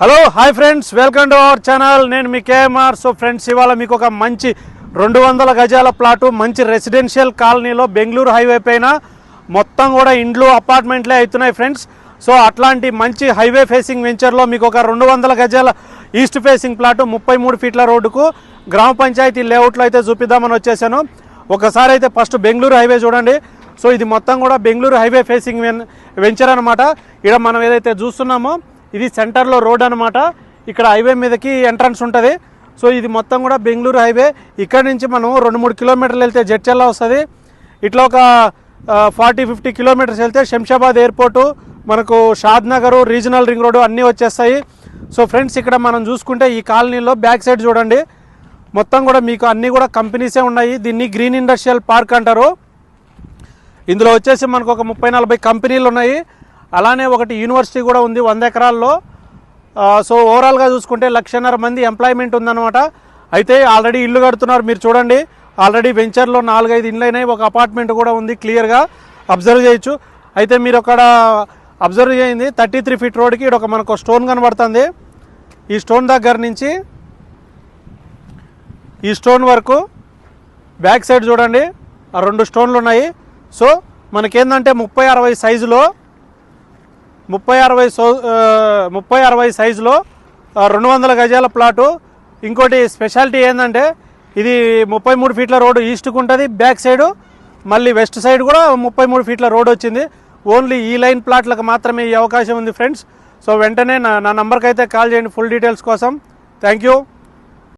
Hello hi friends welcome to our channel నేను మీ KMR so friends ఇవాళ మీకు ఒక మంచి రెండు వందల గజాల ప్లాటు మంచి రెసిడెన్షియల్ కాలనీలో బెంగళూరు హైవే పైన మొత్తం కూడా ఇండ్లు అపార్ట్మెంట్లే అవుతున్నాయి ఫ్రెండ్స్ సో అట్లాంటి మంచి హైవే ఫేసింగ్ వెంచర్లో మీకు ఒక రెండు వందల గజాల ఈస్ట్ ఫేసింగ్ ప్లాటు ముప్పై మూడు ఫీట్ల రోడ్డుకు గ్రామ పంచాయతీ లేఅవుట్లో అయితే చూపిద్దామని వచ్చేసాను. ఒకసారి అయితే ఫస్ట్ బెంగళూరు హైవే చూడండి. సో ఇది మొత్తం కూడా బెంగళూరు హైవే ఫేసింగ్ వెన్ వెంచర్ అనమాట ఇక్కడ మనం ఏదైతే చూస్తున్నామో ఇది సెంటర్లో రోడ్ అనమాట ఇక్కడ హైవే మీదకి ఎంట్రన్స్ ఉంటుంది. సో ఇది మొత్తం కూడా బెంగళూరు హైవే. ఇక్కడ నుంచి మనం రెండు మూడు కిలోమీటర్లు వెళ్తే జడ్చెల్లా వస్తుంది. ఇట్లా ఒక ఫార్టీ ఫిఫ్టీ కిలోమీటర్స్ వెళ్తే శంషాబాద్ ఎయిర్పోర్టు మనకు Shadnagar regional ring road అన్నీ వచ్చేస్తాయి. సో ఫ్రెండ్స్ ఇక్కడ మనం చూసుకుంటే ఈ కాలనీలో బ్యాక్ సైడ్ చూడండి. మొత్తం కూడా మీకు అన్నీ కూడా కంపెనీసే ఉన్నాయి. దీన్ని గ్రీన్ ఇండస్ట్రియల్ పార్క్ అంటారు. ఇందులో వచ్చేసి మనకు ఒక ముప్పై నలభై కంపెనీలు ఉన్నాయి. అలానే ఒకటి యూనివర్సిటీ కూడా ఉంది వంద ఎకరాల్లో. సో ఓవరాల్గా చూసుకుంటే లక్షన్నర మంది ఎంప్లాయ్మెంట్ ఉందన్నమాట. అయితే ఆల్రెడీ ఇల్లు కడుతున్నారు మీరు చూడండి. ఆల్రెడీ వెంచర్లో నాలుగైదు ఇండ్లు అయినాయి ఒక అపార్ట్మెంట్ కూడా ఉంది క్లియర్గా అబ్జర్వ్ చేయొచ్చు. అయితే మీరు అక్కడ అబ్జర్వ్ చేయండి థర్టీ త్రీ ఫీట్ రోడ్కి ఇక్కడ ఒక మనకు స్టోన్ కనబడుతుంది. ఈ స్టోన్ దగ్గర నుంచి ఈ స్టోన్ వరకు బ్యాక్ సైడ్ చూడండి ఆ రెండు స్టోన్లు ఉన్నాయి. సో మనకేందంటే ముప్పై అరవై సైజులో ముప్పై అరవై సో ముప్పై అరవై సైజులో రెండు వందల గజాల ప్లాటు. ఇంకోటి స్పెషాలిటీ ఏంటంటే ఇది ముప్పై మూడు ఫీట్ల రోడ్డు ఈస్ట్కి ఉంటుంది బ్యాక్ సైడు. మళ్ళీ వెస్ట్ సైడ్ కూడా ముప్పై మూడు ఫీట్ల రోడ్ వచ్చింది. ఓన్లీ ఈ లైన్ ప్లాట్లకు మాత్రమే ఈ అవకాశం ఉంది ఫ్రెండ్స్. సో వెంటనే నా నా నంబర్కి అయితే కాల్ చేయండి ఫుల్ డీటెయిల్స్ కోసం. Thank you.